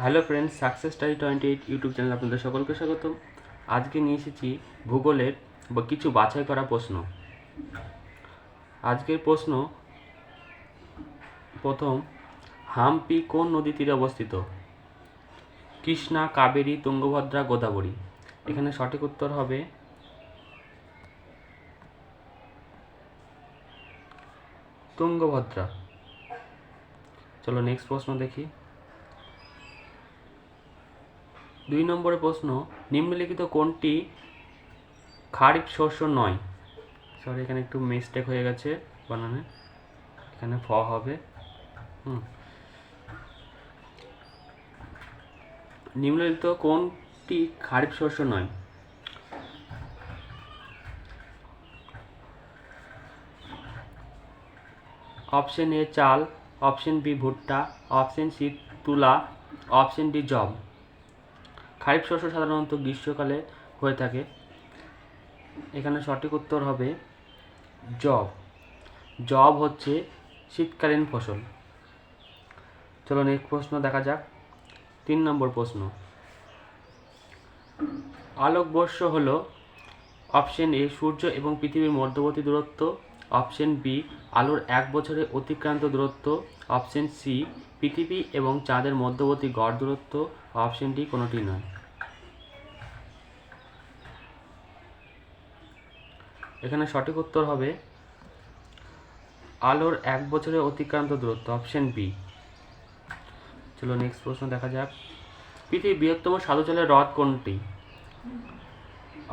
Hello friends, success study twenty eight YouTube channel আপনাদের সকলকে স্বাগতম। আজকে নিয়ে এসেছি ভূগোলের বা কিছু বাছাই করা প্রশ্ন। আজকের প্রশ্ন, প্রথম, হাম্পি কোন নদী তীরে অবস্থিত? কৃষ্ণা, কাবেরী, তুঙ্গভদ্রা, গোদাবরী। এখানে সঠিক উত্তর হবে তুঙ্গভদ্রা। চলো নেক্সট প্রশ্ন দেখি। দুই নম্বরের প্রশ্ন, নিম্নলিখিত কোনটি খারিফ শস্য নয়। সরি এখানে একটু মিস্টেক হয়ে গেছে বানানে এখানে ফ হবে। হুম। নিম্নলিখিত কোনটি খারিফ শস্য নয়। অপশন এ চাল, অপশন বি ভুট্টা, অপশন সি তুলা, অপশন ডি জব। খারিফ শস্য সাধারণত গ্রীষ্মকালে হয়ে থাকে। এখানে সঠিক উত্তর হবে জব জব হচ্ছে শীতকালীন ফসল। চলো নেক্সট প্রশ্ন দেখা যাক। তিন নম্বর প্রশ্ন। আলোকবর্ষ হল অপশন এ সূর্য এবং পৃথিবীর মধ্যবর্তী দূরত্ব, অপশন বি আলোর এক বছরে অতিক্রান্ত দূরত্ব, অপশন সি পৃথিবী এবং চাঁদের মধ্যবর্তী গড় দূরত্ব, অপশন ডি কোনোটি নয়। এখানে সঠিক উত্তর হবে আলোর এক বছরে অতিক্রান্ত দূরত্ব অপশন বি চলো নেক্সট প্রশ্ন দেখা যাক। পৃথিবীর বৃহত্তম সাধু জলের হ্রদ কোনটি?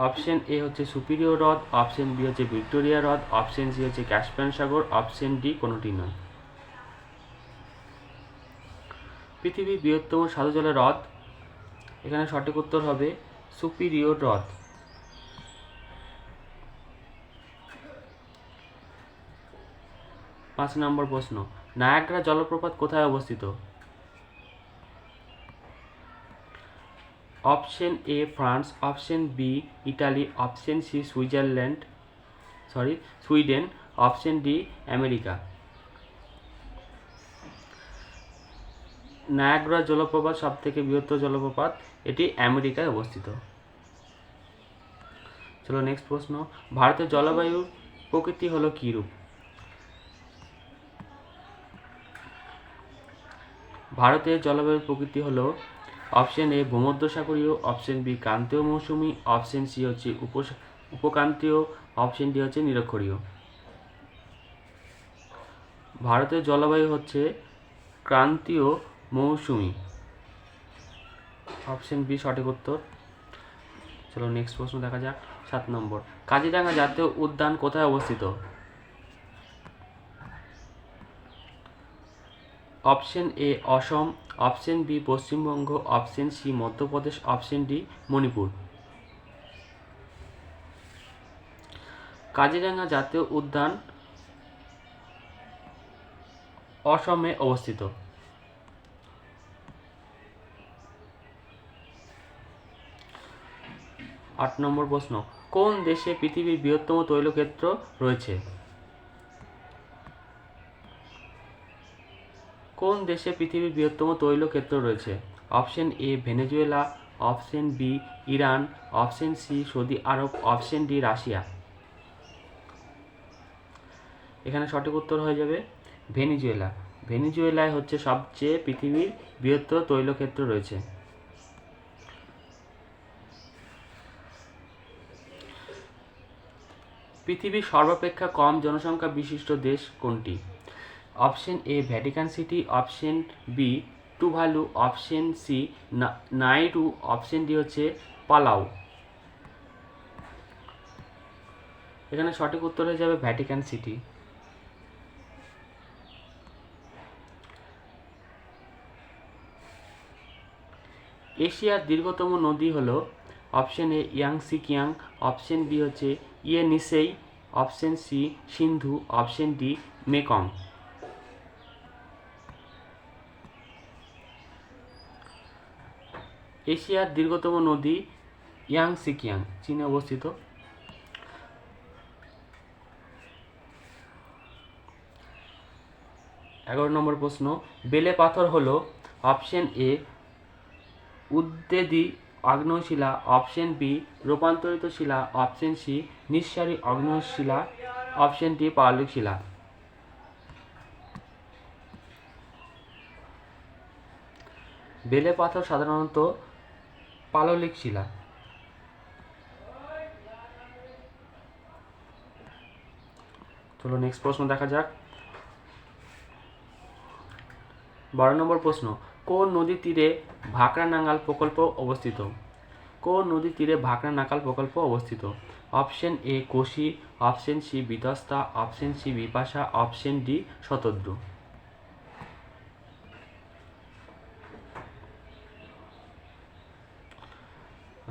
অপশন এ হচ্ছে সুপিরিয়র হ্রদ অপশন বি হচ্ছে ভিক্টোরিয়া হ্রদ অপশন সি হচ্ছে ক্যাসপিয়ান সাগর অপশন ডি কোনোটি নয়। পৃথিবীর বৃহত্তম সাধু জলের হ্রদ, এখানে সঠিক উত্তর হবে সুপিরিয়র হ্রদ। পাঁচ নম্বর প্রশ্ন, নায়াগ্রা জলপ্রপাত কোথায় অবস্থিত? Option A France, option B Italy, option C Switzerland, sorry, Sweden, option D America. Niagara জলপ্রপাত সব থেকে বৃহত্তর জলপ্রপাত, এটি আমেরিকায় অবস্থিত। চলো নেক্সট প্রশ্ন, ভারতের জলবায়ুর প্রকৃতি হলো কী রূপ ভারতের জলবায়ুর প্রকৃতি হলো অপশন এ ভূমধ্যসাগরীয় অপশন বি ক্রান্তীয় মৌসুমি অপশন সি হচ্ছে উপক্রান্তীয় অপশন ডি হচ্ছে নিরক্ষরীয়। ভারতের জলবায়ু হচ্ছে ক্রান্তীয় মৌসুমি। অপশন বি সঠিক উত্তর। চলো নেক্সট প্রশ্ন দেখা যাক। সাত নম্বর। কাজিরাঙ্গা জাতীয় উদ্যান কোথায় অবস্থিত? Option A Assam, option B Paschimbanga, option C Madhya Pradesh, option D Manipur. Kaziranga জাতীয় উদ্যান অসমে অবস্থিত। আট নম্বর প্রশ্ন, কোন দেশে পৃথিবীর বৃহত্তম তৈলক্ষেত্র রয়েছে? কোন দেশে পৃথিবীর বৃহত্তম তৈল ক্ষেত্র রয়েছে? Option A Venezuela. Option B Iran. Option C Saudi Arab. Option D Russia. এখানে সঠিক উত্তর হয়ে যাবে ভেনিজুয়েলা। ভেনিজুয়েলায় হচ্ছে সবচেয়ে পৃথিবীর বৃহত্তর তৈলক্ষেত্র রয়েছে। পৃথিবীর সর্বাপেক্ষা কম জনসংখ্যা বিশিষ্ট দেশ কোনটি? Option A Vatican City option B Tuvalu option C Nauru option D হচ্ছে পালাউ এখানে সঠিক উত্তর হয়ে যাবে ভ্যাটিকান সিটি এশিয়ার দীর্ঘতম নদী হলো option A Yangtze Kiang option B হচ্ছে Yenisei option C Sindhu, option D Mekong এশিয়ার দীর্ঘতম নদী ইয়াং সিকিয়াং চীনে অবস্থিত। এগারো নম্বর প্রশ্ন, বেলে পাথর হলো অপশন এ, উদ্বেদী আগ্নেয় শিলা অপশন বি, রূপান্তরিত শিলা, অপশন সি, নিঃসারী আগ্নেয় শিলা অপশন ডি, পাললিক শিলা। বেলে পাথর সাধারণত পাললিক শিলা। চলো নেক্সট প্রশ্ন দেখা যাক। বারো নম্বর প্রশ্ন, কোন নদীর তীরে ভাকরা নাঙ্গাল প্রকল্প অবস্থিত? কোন নদীর তীরে ভাকরা নাকাল প্রকল্প অবস্থিত? Option A Kosi, option C Vitasta, option C Vipasha, option D Shatadru.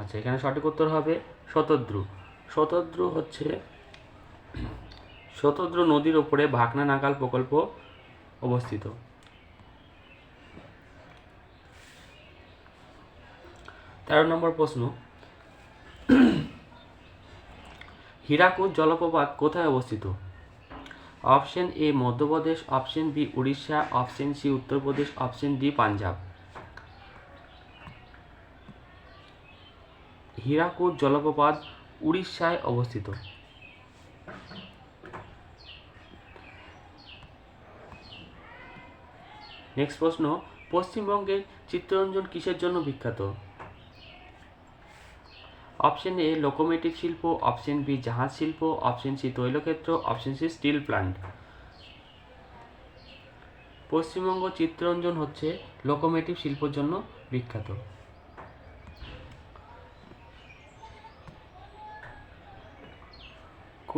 আচ্ছা এখানে সঠিক উত্তর হবে শতদ্রু। শতদ্রু হচ্ছে, শতদ্রু নদীর ওপরে ভাকনা নাকাল প্রকল্প অবস্থিত। তেরো নম্বর প্রশ্ন। হীরাকুদ জলপ্রপাত কোথায় অবস্থিত? Option A Madhya Pradesh, option B Orissa, option C Uttar Pradesh, option D Punjab. Hirakud জলপ্রপাত উড়িষ্যায় অবস্থিত। নেক্সট প্রশ্ন পশ্চিমবঙ্গের চিত্তরঞ্জন কিসের জন্য বিখ্যাত? অপশন এ লোকোমেটিক শিল্প অপশন বি জাহাজ শিল্প option C তৈলক্ষেত্র option C steel plant Paschimbanga Chittaranjan হচ্ছে লোকোমেটিভ শিল্পের জন্য বিখ্যাত।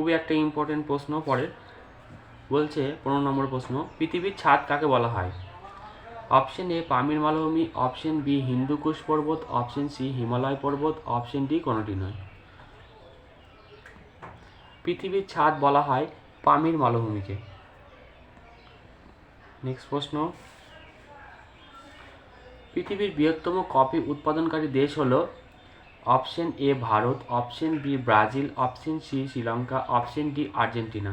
খুবই একটা ইম্পর্টেন্ট প্রশ্ন পরের বলছে পনেরো নম্বর প্রশ্ন, পৃথিবীর ছাদ কাকে বলা হয়? অপশন এ পামির মালভূমি। অপশন বি হিন্দুকুশ পর্বত। অপশন সি হিমালয় পর্বত। অপশন ডি কোনোটি নয়। পৃথিবীর ছাদ বলা হয় পামির মালভূমিকে। নেক্সট প্রশ্ন। পৃথিবীর বৃহত্তম কফি উৎপাদনকারী দেশ হলো option A Bharat option B Brazil option C Sri Lanka option D Argentina.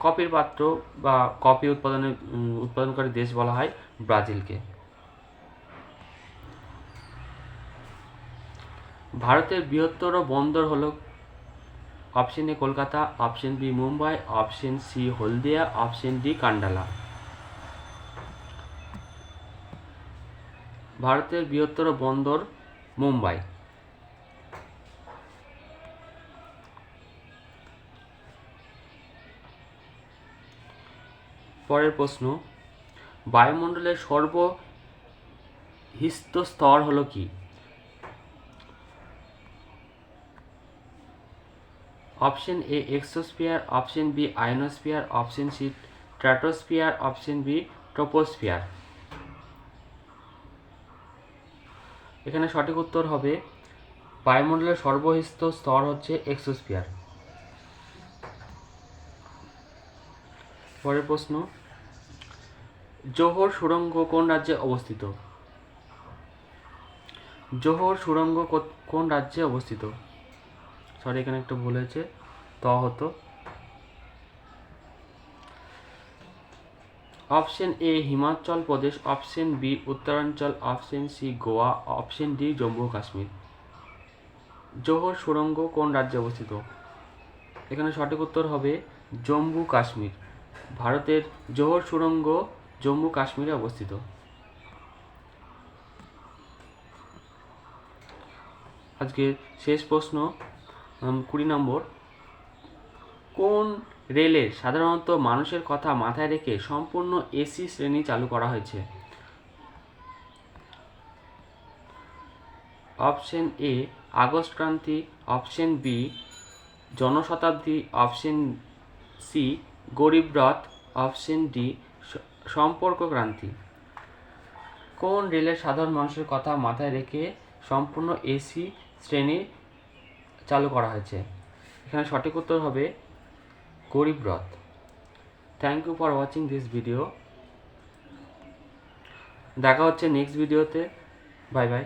কফির পাত্র বা কফি উৎপাদনের উম, উৎপাদনকারী দেশ বলা হয় ব্রাজিলকে। ভারতের বৃহত্তর বন্দর হলো option A Kolkata option B Mumbai option C Haldia option D Kandla. ভারতের বৃহত্তর বন্দর মুম্বাই। পরের প্রশ্ন, বায়ুমণ্ডলের সর্বহিস্ত স্তর হলো কি? Option A, exosphere, option B ionosphere option C stratosphere option B, troposphere. এখানে সঠিক উত্তর হবে, বায়ুমণ্ডলের সর্বহিস্ত স্তর হচ্ছে এক্সোস্ফিয়ার। পরের প্রশ্ন, জোহর সুড়ঙ্গ কোন রাজ্যে অবস্থিত? জোহর সুড়ঙ্গ কো- কোন রাজ্যে অবস্থিত? সরি এখানে একটু ভুল হয়েছে। ত হতো। Option A, Himachal Pradesh, option B, Uttaranchal, option C, Goa, option D, Jammu Kashmir. Jawahar সুড়ঙ্গ কোন রাজ্যে অবস্থিত? এখানে সঠিক উত্তর হবে জম্মু কাশ্মীর। ভারতের জোহর সুড়ঙ্গ জম্মু কাশ্মীরে অবস্থিত। আজকে শেষ প্রশ্ন কুড়ি নম্বর। কোন রেলে সাধারণত মানুষের কথা মাথায় রেখে সম্পূর্ণ এসি শ্রেণি চালু করা হয়েছে। Option A, August Kranti. Option B, Janshatabdi. Option C, Garib Rath. Option D সম্পর্ক ক্রান্তি। কোন রেলের সাধারণ মানুষের কথা মাথায় রেখে সম্পূর্ণ এসি শ্রেণি চালু করা হয়েছে? এখানে সঠিক উত্তর হবে Garib Rath. Thank you for watching this video দেখা হচ্ছে নেক্সট ভিডিওতে বাই বাই